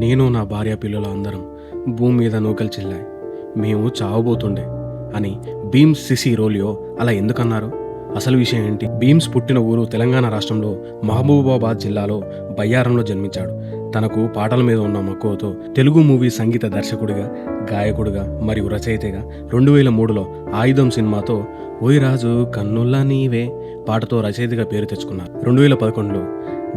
నేను నా భార్య పిల్లలు అందరం భూమి మీద నూకలు చెల్లాయి. మేము చావబోతుండే. అని భీమ్స్ సిసి రోలియో అలా ఎందుకన్నారు? అసలు విషయం ఏంటి? భీమ్స్ పుట్టిన ఊరు తెలంగాణ రాష్ట్రంలో మహబూబాబాద్ జిల్లాలో బయ్యారంలో జన్మించాడు. తనకు పాటల మీద ఉన్న మక్కువతో తెలుగు మూవీ సంగీత దర్శకుడిగా గాయకుడిగా మరియు రచయితగా రెండు వేల మూడులో ఆయుధం సినిమాతో ఓయ్ రాజు కన్నుల్లా నీవే పాటతో రచయితగా పేరు తెచ్చుకున్నారు. రెండు వేల పదకొండులో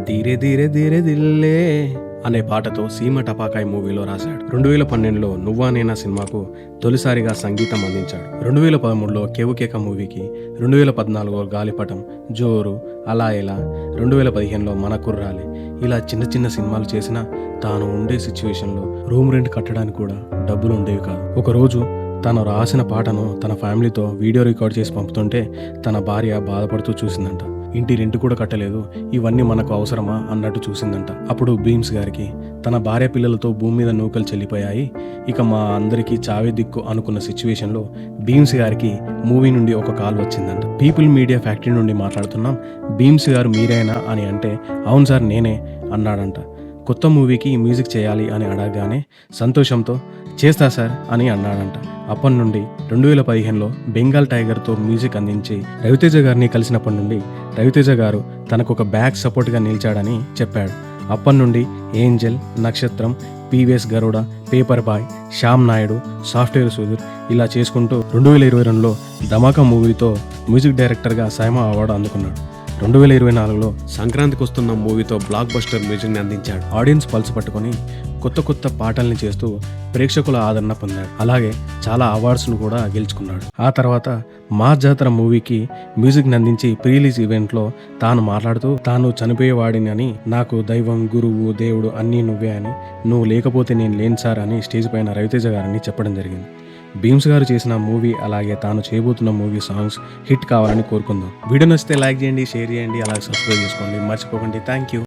ధీరే ధీరే ధీరే దిల్లే అనే పాటతో సీమ టపాకాయ్ మూవీలో రాశాడు. రెండు వేల పన్నెండులో నువ్వా నేనా సినిమాకు తొలిసారిగా సంగీతం అందించాడు. రెండు వేల పదమూడులో కేవుకేక మూవీకి రెండు వేల పద్నాలుగులో గాలిపటం జోరు అలా ఇలా రెండు వేల పదిహేనులో మన కుర్రాలి ఇలా చిన్న చిన్న సినిమాలు చేసినా తాను ఉండే సిచ్యువేషన్లో రూమ్ రెంట్ కట్టడానికి కూడా డబ్బులు ఉండేవి కాదు. ఒకరోజు తను రాసిన పాటను తన ఫ్యామిలీతో వీడియో రికార్డ్ చేసి పంపుతుంటే తన భార్య బాధపడుతూ చూసిందంట. ఇంటి రెంట్ కూడా కట్టలేదు ఇవన్నీ మనకు అవసరమా అన్నట్టు చూసిందంట. అప్పుడు భీమ్స్ గారికి తన భార్య పిల్లలతో భూమి మీద నూకలు చెల్లిపోయాయి. ఇక మా అందరికీ చావే దిక్కు అనుకున్న సిచ్యువేషన్లో భీమ్స్ గారికి మూవీ నుండి ఒక కాల్ వచ్చిందంట. పీపుల్ మీడియా ఫ్యాక్టరీ నుండి మాట్లాడుతున్నాం భీమ్స్ గారు మీరేనా అని అంటే అవును సార్ నేనే అన్నాడంట. కొత్త మూవీకి మ్యూజిక్ చేయాలి అని అడగగానే సంతోషంతో చేస్తా సార్ అని అన్నాడంట. అప్పటి నుండి రెండు వేల పదిహేనులో బెంగాల్ టైగర్తో మ్యూజిక్ అందించి రవితేజ గారిని కలిసినప్పటి నుండి రవితేజ గారు తనకు ఒక బ్యాక్ సపోర్ట్గా నిలిచాడని చెప్పాడు. అప్పటి నుండి angel Nakshatram PVS Garuda paper boy Shyam Naidu software Sudheer ఇలా చేసుకుంటూ రెండు వేల ఇరవై రెండులో ధమాకా మూవీతో మ్యూజిక్ డైరెక్టర్గా సైమా అవార్డు అందుకున్నాడు. రెండు వేల ఇరవై నాలుగులో సంక్రాంతికి వస్తున్న మూవీతో బ్లాక్ బస్టర్ మ్యూజిక్ని అందించాడు. ఆడియన్స్ పల్స్ పట్టుకొని కొత్త కొత్త పాటల్ని చేస్తూ ప్రేక్షకుల ఆదరణ పొందాడు. అలాగే చాలా అవార్డ్స్ను కూడా గెలుచుకున్నాడు. ఆ తర్వాత మా జాతర మూవీకి మ్యూజిక్ని అందించి ప్రీలీజ్ ఈవెంట్లో తాను మాట్లాడుతూ తాను చనిపోయేవాడిని అని నాకు దైవం గురువు దేవుడు అన్నీ నువ్వే అని నువ్వు లేకపోతే నేను లేను సార్ అని స్టేజ్ పైన రవితేజ గారిని చెప్పడం జరిగింది. భీమ్స్ గారు చేసిన మూవీ అలాగే తాను చేయబోతున్న మూవీ సాంగ్స్ హిట్ కావాలని కోరుకుందాం. వీడియో నచ్చితే లైక్ చేయండి షేర్ చేయండి అలాగే సబ్స్క్రైబ్ చేసుకోండి. మర్చిపోకండి. Thank you